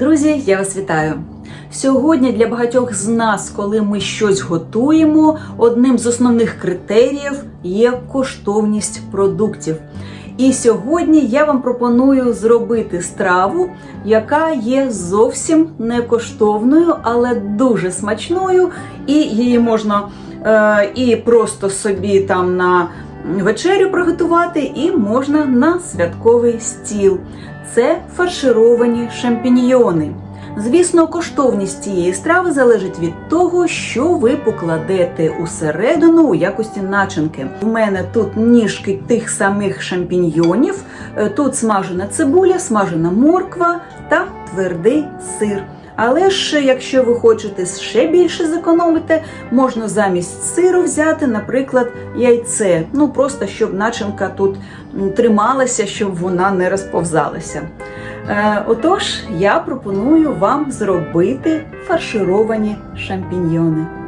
Друзі, я вас вітаю! Сьогодні для багатьох з нас, коли ми щось готуємо, одним з основних критеріїв є коштовність продуктів. І сьогодні я вам пропоную зробити страву, яка є зовсім не коштовною, але дуже смачною, і її можна е, і просто собі там на вечерю приготувати, і можна на святковий стіл. Це фаршировані шампіньйони. Звісно, коштовність цієї страви залежить від того, що ви покладете усередину у якості начинки. У мене тут ніжки тих самих шампіньйонів, е, тут смажена цибуля, смажена морква та твердий сир. Але ж, якщо ви хочете ще більше зекономити, можна замість сиру взяти, наприклад, яйце. Ну просто щоб начинка тут трималася, щоб вона не розповзалася. Е, Отож, я пропоную вам зробити фаршировані шампіньйони.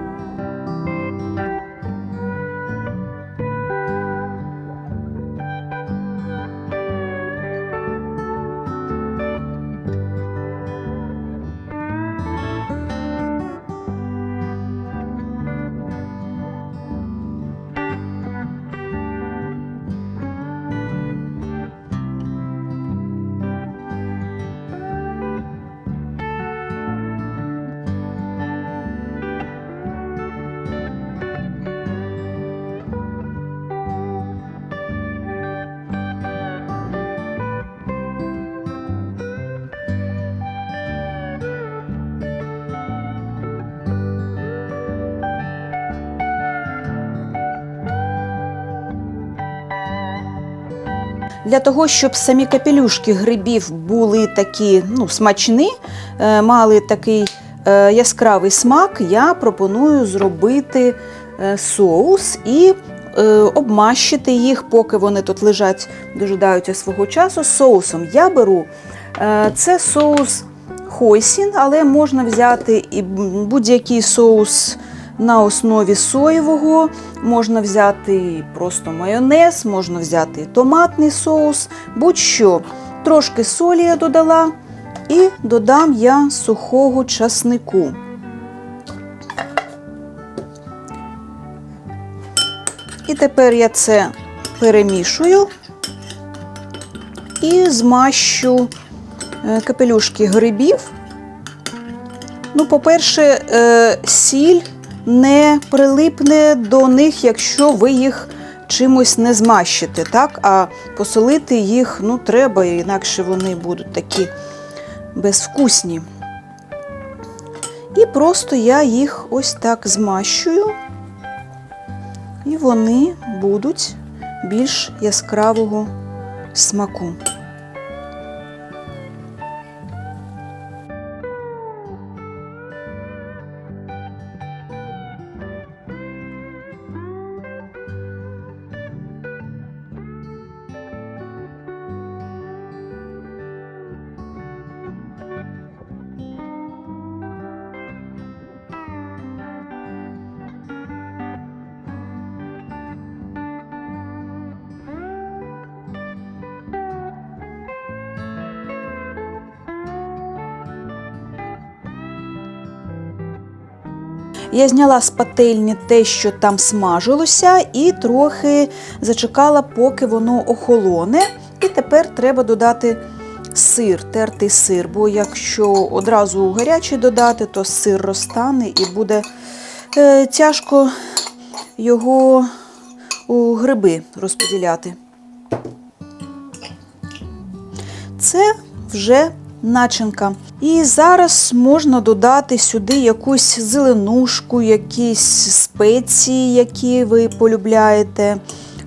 Для того, щоб самі капелюшки грибів були такі ну, смачні, е, мали такий е, яскравий смак, я пропоную зробити е, соус і обмащити їх, поки вони тут лежать, дожидаються свого часу. Соусом я беру це соус хойсін, але можна взяти і будь-який соус на основі соєвого, можна взяти просто майонез, можна взяти томатний соус, будь-що. Трошки солі я додала і додам я сухого часнику. І тепер я це перемішую і змащу е, капелюшки грибів. Ну, по-перше, е, сіль не прилипне до них, якщо ви їх чимось не змащите, так? А посолити їх ну, треба, інакше вони будуть такі безвкусні. І просто я їх ось так змащую, і вони будуть більш яскравого смаку. Я зняла з пательні те, що там смажилося, і трохи зачекала, поки воно охолоне. І тепер треба додати сир, тертий сир, бо якщо одразу гарячий додати, то сир розтане і буде е, тяжко його у гриби розподіляти. Це вже начинка. І зараз можна додати сюди якусь зеленушку, якісь спеції, які ви полюбляєте.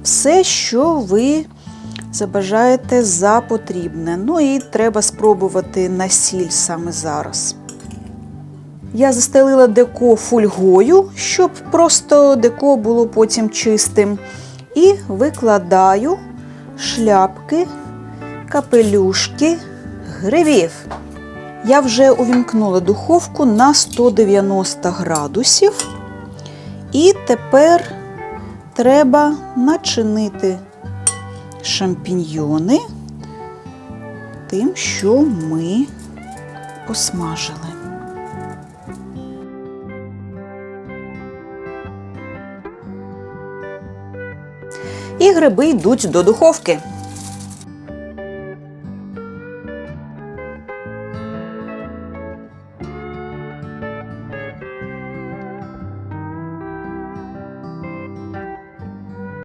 Все, що ви забажаєте за потрібне. Ну і треба спробувати на сіль саме зараз. Я застелила деко фольгою, щоб просто деко було потім чистим. І викладаю шляпки, капелюшки грибів. Я вже увімкнула духовку на 190 градусів. І тепер треба начинити шампіньйони тим, що ми посмажили. І гриби йдуть до духовки.